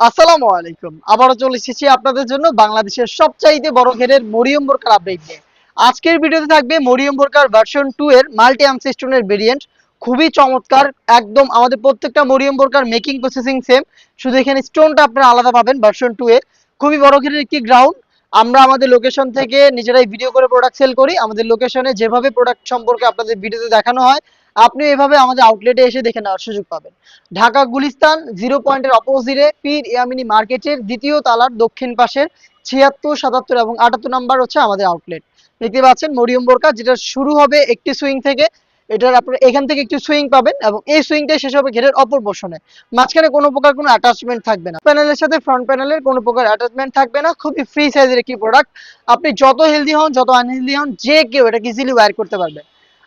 আসসালামু আলাইকুম। আবারও চলে এসেছি আপনাদের জন্য বাংলাদেশের সবচাইতে বড় ঘেরের মরিয়ম বোরকার আপডেট নিয়ে। আজকের ভিডিওতে থাকবে মরিয়ম বোরকার ভার্সন টু এর মাল্টি আনসিস্টনের ভেরিয়েন্ট খুবই চমৎকার, একদম আমাদের প্রত্যেকটা মরিয়ম বোরকার মেকিং প্রসেসিং সেম শুধু এখানে স্টোনটা আপনারা আলাদা পাবেন ভার্সন টু এর। খুবই বড় ঘেরের একটি গ্রাউন্ড আমরা আমাদের লোকেশন থেকে নিজেরাই ভিডিও করে প্রোডাক্ট সেল করি। আমাদের লোকেশনে যেভাবে প্রোডাক্ট সম্পর্কে আপনাদের ভিডিওতে দেখানো হয় আপনি এভাবে আমাদের আউটলেটে এসে দেখে নেওয়ার সুযোগ পাবেন। ঢাকা গুলিস্তান জিরো পয়েন্টের অপোজিটে পীর ইয়ামিনী মার্কেটের দ্বিতীয় তালার দক্ষিণ পাশের ছিয়াত্তর, সাতাত্তর এবং আটাত্তর নাম্বার হচ্ছে আমাদের আউটলেট দেখতে পাচ্ছেন মরিয়ম বোরকা যেটা শুরু হবে একটি সুইং থেকে, এটার আপনারা এখান থেকে একটি সুইং পাবেন এবং এই সুইংটাই শেষ হবে ঘেরের অপর পোর্শনে মাঝখানে কোনো প্রকার কোনো অ্যাটাচমেন্ট থাকবে না। প্যানেলের সাথে ফ্রন্ট প্যানেলের কোনো প্রকার অ্যাটাচমেন্ট থাকবে না, খুবই ফ্রি সাইজের একটি প্রোডাক্ট আপনি যত হেলদি হন, যত আনহেলদি হন, যে কেউ এটাকে ইজিলি ওয়্যার করতে পারবে।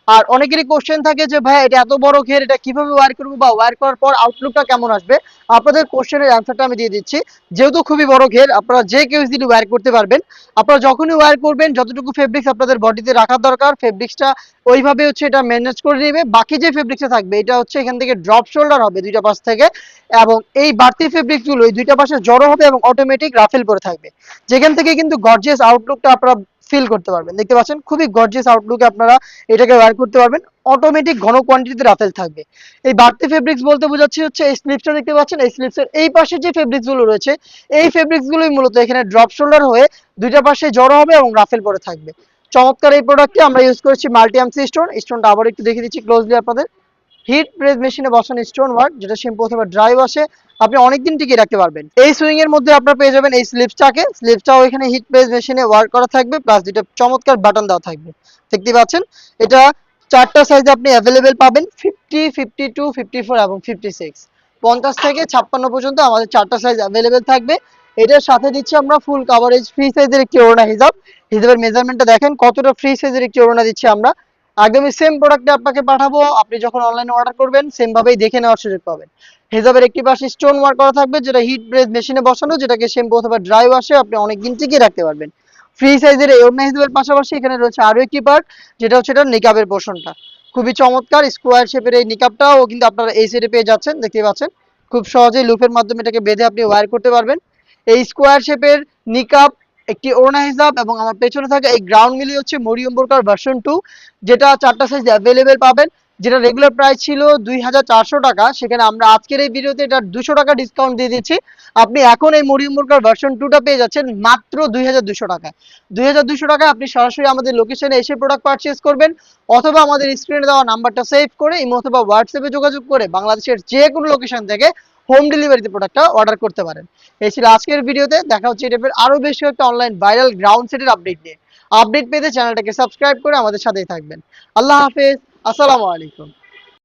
আর অনেকেরই কোশ্চেন থাকে যে, ভাই, এটা এত বড় ঘের, এটা কীভাবে ওয়্যার করব বা ওয়্যার করার পর আউটলুকটা কেমন আসবে? আপনাদের কোশ্চেনের অ্যান্সারটা আমি দিয়ে দিচ্ছি। যেহেতু খুবই বড় ঘের, আপনারা যে কেউ ইজিলি ওয়্যার করতে পারবেন, আপনারা যখনই ওয়্যার করবেন, যতটুকু ফেব্রিক্স আপনাদের বডিতে রাখার দরকার ফেব্রিক্সটা ওইভাবে হচ্ছে এটা ম্যানেজ করে নেবে। বাকি যে ফেব্রিক্সটা থাকবে, এটা হচ্ছে এখান থেকে ড্রপ শোল্ডার হবে দুইটা পাশ থেকে এবং এই বাড়তি ফেব্রিক্সগুলো এই দুইটা পাশে জড়ো হবে এবং অটোমেটিক রাফেল করে থাকবে। যেখান থেকে কিন্তু গর্জিয়াস আউটলুকটা আপনারা ফিল করতে পারবেন। দেখতে পাচ্ছেন, খুবই গর্জিয়াস আউটলুকে আপনারা এটাকে ওয়্যার করতে পারবেন। অটোমেটিক ঘন কোয়ান্টিটিতে রাফেল থাকবে। এই বাড়তি ফেব্রিক্স বলতে বোঝাচ্ছি হচ্ছে এই স্লিপসটা দেখতে পাচ্ছেন, এই স্লিপসের এই পাশে যে ফেব্রিক্সগুলো রয়েছে, এই ফেব্রিক্স গুলোই মূলত এখানে ড্রপ শোল্ডার হয়ে দুইটা পাশে জড়ো হবে এবং রাফেল পরে থাকবে। চমৎকার এই প্রোডাক্টটি আমরা ইউজ করেছি মাল্টি এমসি স্টোন স্টোনটা আবার একটু দেখিয়ে দিচ্ছি ক্লোজলি আপনাদের। হিট প্রেস মেশিনে বসানো স্টোন ওয়ার্ক যেটা শ্যাম্পু অথবা ড্রাইভ আসে, আপনি অনেকদিন টিকিয়ে রাখতে পারবেন। এই সুইং এর মধ্যে আপনারা পেয়ে যাবেন এই স্লিপসটাকে স্লিপসটাও এখানে হিট প্রেস মেশিনে ওয়ার্ক করা থাকবে প্লাস দুটো চমৎকার বাটন দেওয়া থাকবে। দেখতে পাচ্ছেন? এটা চারটা সাইজে আপনি অ্যাভেলেবেল পাবেন fifty fifty two fifty four এবং ফিফটি সিক্স পঞ্চাশ থেকে ছাপ্পান্ন পর্যন্ত আমাদের চারটা সাইজ অ্যাভেলেবেল থাকবে। এটার সাথে দিচ্ছি আমরা ফুল কাভারেজ ফ্রি সাইজের একটি ওড়না হিসাব হিসাবের মেজারমেন্টটা দেখেন, কতটা ফ্রি সাইজের একটি ওড়না দিচ্ছি আমরা। একদমই সেম প্রোডাক্টে আপনাকে পাঠাবো। আপনি যখন অনলাইনে অর্ডার করবেন সেম ভাবেই দেখে নেওয়ার সুযোগ পাবেন। হিসাবের একটি পাশে স্টোন ওয়ার্ক করা থাকবে, যেটা হিট ব্রেজ মেশিনে বসানো, যেটাকে শ্যাম্পু অথবা ড্রাইভ আসে আপনি অনেক দিন টিকিয়ে রাখতে পারবেন। ফ্রি সাইজের এই ওড়না হিসাবের পাশাপাশি এখানে রয়েছে আরও একটি পার্ট যেটা হচ্ছে এটা নিকাবের পোর্শনটা খুবই চমৎকার স্কোয়ার শেপের এই নিকাবটাও কিন্তু আপনারা এই সাইডে পেয়ে যাচ্ছেন, দেখতে পাচ্ছেন। খুব সহজেই লুপের মাধ্যমে এটাকে বেঁধে আপনি ওয়ার করতে পারবেন। এই স্কোয়ার শেপের নিকাব একটি ওড়না হিসাব এবং আমার পেছনে থাকা এই গ্রাউন্ড মিলি হচ্ছে মরিয়ম বোরকার ভার্সন টু যেটা চারটা সাইজ অ্যাভেলেবেল পাবেন, যেটা রেগুলার প্রাইস ছিল দুই হাজার চারশো টাকা। সেখানে আমরা আজকের এই ভিডিওতে এটা দুশো টাকা ডিসকাউন্ট দিয়ে দিচ্ছি। আপনি এখন এই মরিয়ম বোরকার ভার্সন টুটা পেয়ে যাচ্ছেন মাত্র দুই হাজার দুশো টাকায়। দুই হাজার দুশো টাকায় আপনি সরাসরি আমাদের লোকেশনে এসে প্রোডাক্ট পারচেস করবেন, অথবা আমাদের স্ক্রিনে দেওয়া নাম্বারটা সেভ করে, ইমো অথবা হোয়াটসঅ্যাপে যোগাযোগ করে বাংলাদেশের যে কোনো লোকেশন থেকে হোম ডেলিভারিতে প্রোডাক্টটা অর্ডার করতে পারেন। এই ছিল আজকের ভিডিওতে। দেখা হচ্ছে এটা আরও বেশি একটা অনলাইন ভাইরাল গ্রাউন্ড সেটের আপডেট নিয়ে। আপডেট পেতে চ্যানেলটাকে সাবস্ক্রাইব করে আমাদের সাথেই থাকবেন। আল্লাহ হাফেজ। আসসালামু আলাইকুম।